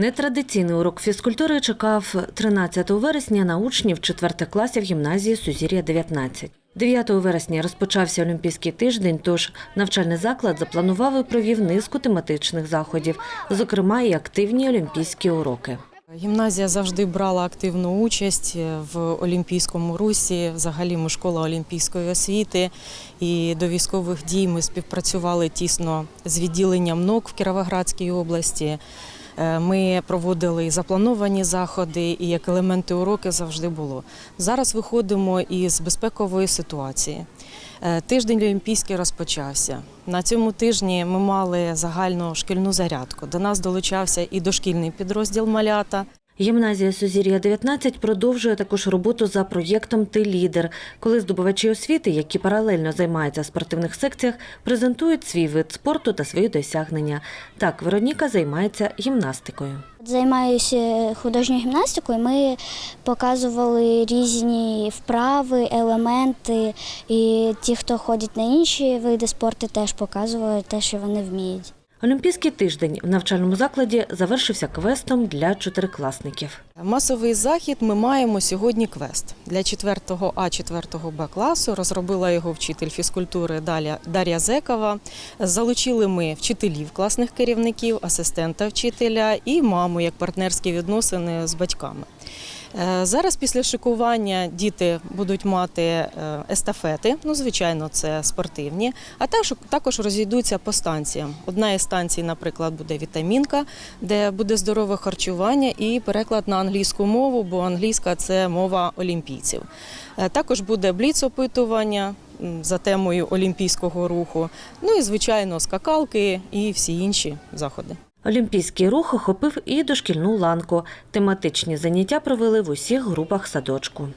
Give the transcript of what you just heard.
Нетрадиційний урок фізкультури чекав 13 вересня на учнів 4 класів гімназії Сузір'я 19. 9 вересня розпочався Олімпійський тиждень, тож навчальний заклад запланував і провів низку тематичних заходів, зокрема і активні олімпійські уроки. Гімназія завжди брала активну участь в Олімпійському русі. Взагалі ми школа олімпійської освіти. І до військових дій ми співпрацювали тісно з відділенням НОК в Кіровоградській області. Е, Ми проводили і заплановані заходи, і як елементи уроки завжди було. Зараз виходимо із безпекової ситуації. Е, Тиждень Олімпійський розпочався. На цьому тижні ми мали загальну шкільну зарядку. До нас долучався і дошкільний підрозділ малята. Гімназія Сузір'я 19 продовжує також роботу за проєктом Ти лідер, коли здобувачі освіти, які паралельно займаються в спортивних секціях, презентують свій вид спорту та свої досягнення. Так, Вероніка займається гімнастикою. Займаюся художньою гімнастикою. Ми показували різні вправи, елементи. І ті, хто ходять на інші види спорту, теж показували те, що вони вміють. Олімпійський тиждень в навчальному закладі завершився квестом для чотирикласників. Масовий захід ми маємо сьогодні квест для 4 А 4 Б класу. Розробила його вчитель фізкультури Дар'я Зекова. Залучили ми вчителів, класних керівників, асистента вчителя і маму як партнерські відносини з батьками. Е, Зараз після шикування діти будуть мати е, естафети, ну звичайно, це спортивні, а також, розійдуться по станціям. Одна із станцій, наприклад, буде вітамінка, де буде здорове харчування і переклад на англійську мову, бо англійська це мова олімпійців. Е, Також буде бліц-опитування за темою олімпійського руху. Ну і звичайно, скакалки і всі інші заходи. Олімпійський рух охопив і дошкільну ланку. Тематичні заняття провели в усіх групах садочку.